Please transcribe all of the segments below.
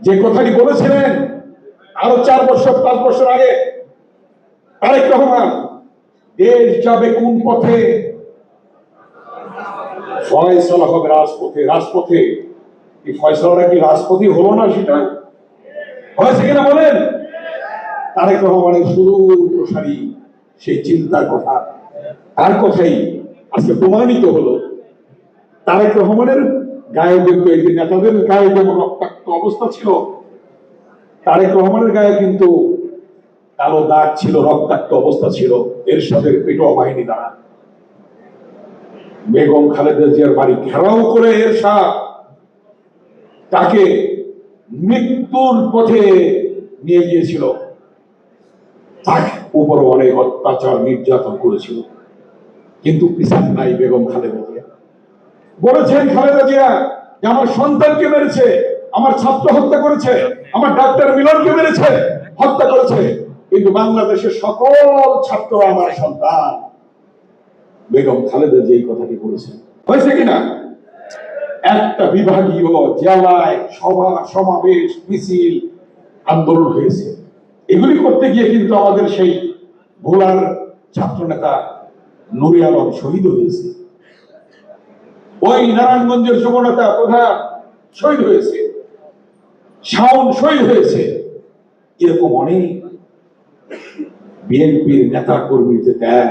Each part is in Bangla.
যে কথাটি বলেছিলেন, আরও চার বছর, পাঁচ বছর আগে, তারেক রহমান, দেশ যাবে কোন পথে? ফয়সলা হবে রাজপথে রাজপথে। এই ফয়সলাটা কি রাজপথে হলো না সেটা? হয়েছে কিনা বলেন? তারেক রহমানের সুদূর প্রসারী, সেই চিন্তার কথা। তার কথাই আজকে প্রমাণিত হলো। তারেক রহমানের গায়ে কিন্তু নেতাদের গায়ে যেমন রক্তাক্ত অবস্থা ছিল। তারেক রহমানের গায়ে কিন্তু কালো দাগ ছিল, রক্তাক্ত অবস্থা ছিল। এরশাদের পেটোয়া বাহিনী দ্বারা। বেগম খালেদা জিয়ার বাড়ি ঘেরাও করে এরশাদ। তাকে মৃত্যুর পথে নিয়ে গিয়েছিল। তার উপর অনেক অত্যাচার নির্যাতন করেছিল। কিন্তু পিছান নাই বেগম খালেদা জিয়া। বলেছেন, খালেদা জিয়া, যে আমার সন্তানকে মেরেছে আমার ছাত্র হত্যা করেছে, আমার ডাক্তার মিলনকে মেরেছে, হত্যা করেছে। কিন্তু বাংলাদেশের সকল ছাত্র আমার সন্তান। বেগম খালেদা যে কথাটি বলেছেন। হয়েছে কিনা? একটা বিভাগীয় জেলায় সভা, সমাবেশ, মিছিল, আন্দোলন হয়েছে। এগুলি করতে গিয়ে কিন্তু আমাদের সেই ভোলার ছাত্র নেতা নুরি আলম শহীদ হয়েছে। ওই নারায়ণগঞ্জের যুবনেতা প্রধান শহীদ হয়েছে। শাওন শহীদ হয়েছে। এরকম অনেক বিএনপির নেতা কর্মী যে ত্যাগ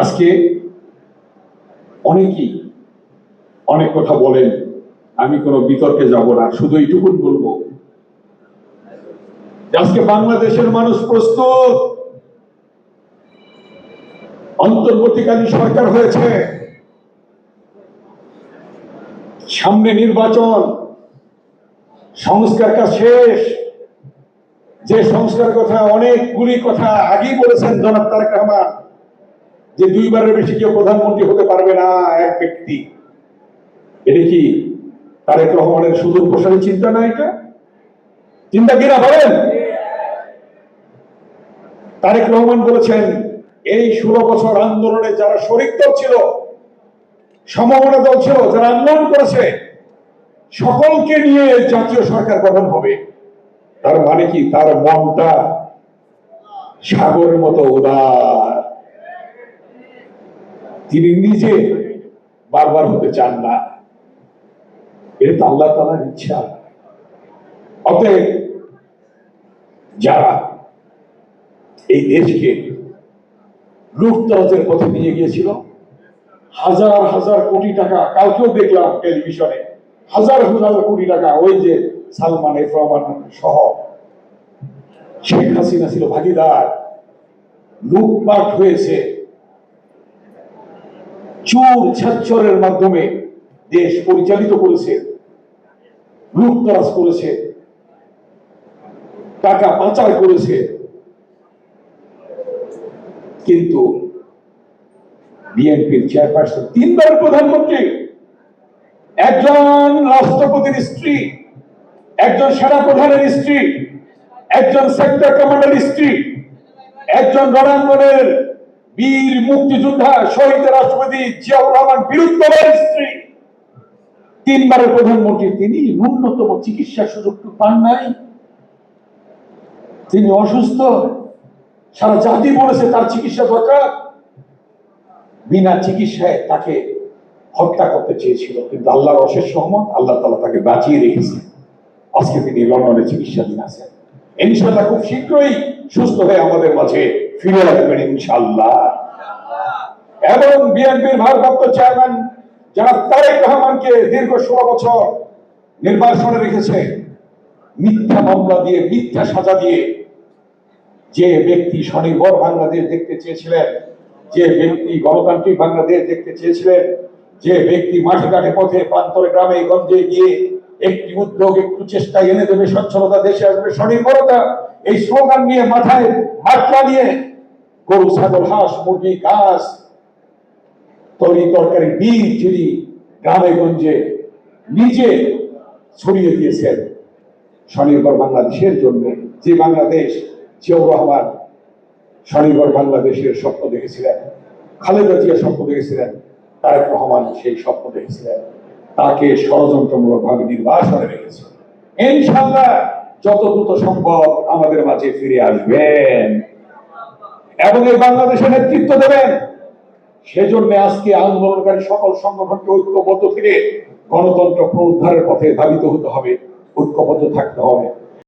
আজকে অনেকেই অনেক কথা বলেন, আমি কোনো বিতর্কে যাব না, শুধু এইটুকুন বলব। আজকে বাংলাদেশের মানুষ প্রস্তুত। অন্তর্বর্তীকালীন সরকার হয়েছে। সামনে নির্বাচন। সংস্কার কাজ শেষ। যে সংস্কার কথা, অনেকগুলি কথা আগেই বলেছেন জনাব তারেক রহমান, যে দুইবারের বেশি কেউ প্রধানমন্ত্রী হতে পারবে না এক ব্যক্তি। এটা কি তারেক রহমানের সুদূর প্রসারী চিন্তা না এটা? চিন্তা কিনা বলেন তারেক রহমান বলেছেন, এই ষোলো বছর আন্দোলনে যারা শরিক দল ছিল, সমমনা দল ছিল, যারা আন্দোলন করেছে সকলকে নিয়ে জাতীয় সরকার গঠন হবে। তার মানে কি? তার মনটা সাগরের মতো উদার। তিনি নিজে বারবার হতে চান না। এটা তো আল্লাহ তালার ইচ্ছা। অতএব যারা এই দেশকে লুটতরাজের পথে নিয়ে গিয়েছিল, হাজার হাজার কোটি টাকা কালকেও দেখলাম টেলিভিশনে হাজার হাজার কোটি টাকা ওই যে সালমান এফ রহমান সহ। শেখ হাসিনা ছিল ভাগিদার, লুটপাট হয়েছে। চোর ছাচ্চরের মাধ্যমে দেশ পরিচালিত করেছে, লুটতরাজ করেছে, টাকা পাচার করেছে। কিন্তু বিএনপির চেয়ারপারসন তিনবার প্রধানমন্ত্রী। একজন রাষ্ট্রপতির স্ত্রী, একজন সেনা প্রধানের স্ত্রী, একজন সেক্টর কমান্ডার স্ত্রী, একজন রণাঙ্গনের বীর মুক্তিযোদ্ধা, শহীদ রাষ্ট্রপতি জিয়াউর রহমান বীরুত্তমের স্ত্রী। তিনবারের প্রধানমন্ত্রী তিনি, ন্যূনতম চিকিৎসার সুযোগটুকু পান নাই। তিনি অসুস্থ, সারা জাতি বলেছে তার চিকিৎসা দরকার। বিনা চিকিৎসায় তাকে হত্যা করতে চেয়েছিল, কিন্তু আল্লাহর অশেষ সহমত আল্লাহ তালা তাকে বাঁচিয়ে রেখেছে। আজকে তিনি লন্ডনে চিকিৎসাধীন আছেন। ইনশাল্লাহ খুব শীঘ্রই সুস্থ হয়ে আমাদের মাঝে ফিরে আসবেন ইনশাল্লাহ এবং বিএনপির ভারপ্রাপ্ত চেয়ারম্যান যারা তারেক রহমানকে দীর্ঘ ষোলো বছর নির্বাসনে রেখেছে। মিথ্যা মামলা দিয়ে, মিথ্যা সাজা দিয়ে যে ব্যক্তি স্বনির্ভর বাংলাদেশ দেখতে চেয়েছিলেন, যে ব্যক্তি গণতান্ত্রিক বাংলাদেশ দেখতে চেয়েছিলেন যে ব্যক্তি মাঠে ঘাটে পথে প্রান্তরে গ্রামে গঞ্জে গিয়ে একটি উদ্যোগ, একটু চেষ্টা এনে দেবে স্বচ্ছলতা, দেশে আসবে স্বনির্ভরতা, এই স্লোগান নিয়ে মাথায় মাত্রা নিয়ে গরু, ছাগল, হাঁস, মুরগি, ঘাস, তরি তরকারি, বীজ যিনি গ্রামে গঞ্জে নিজে ছড়িয়ে দিয়েছেন স্বনির্ভর বাংলাদেশের জন্য। যে বাংলাদেশ, জিয়াউর রহমান স্বনির্ভর বাংলাদেশের স্বপ্ন দেখেছিলেন, খালেদা জিয়া স্বপ্ন দেখেছিলেন। তারেক রহমান সেই স্বপ্ন দেখেছিলেন। তাকে ষড়যন্ত্রমূলক ভাবে নির্বাসনে রেখেছে। ইনশাল্লাহ যত দ্রুত সম্ভব আমাদের মাঝে ফিরে আসবেন। এবং এই বাংলাদেশে নেতৃত্ব দেবেন। সেজন্য আজকে আন্দোলনকারী সকল সংগঠনকে ঐক্যবদ্ধ থেকে গণতন্ত্র পুনরুদ্ধারের পথে ধাবিত হতে হবে। ঐক্যবদ্ধ থাকতে হবে।